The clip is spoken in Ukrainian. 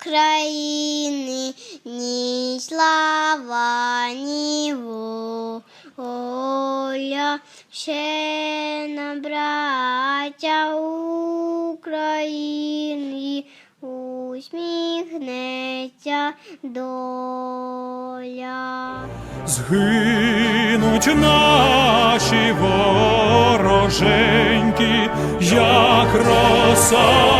України, ні слава, ні воля, ще нам, браття України, усміхнеться доля. Згинуть наші вороженьки, як роса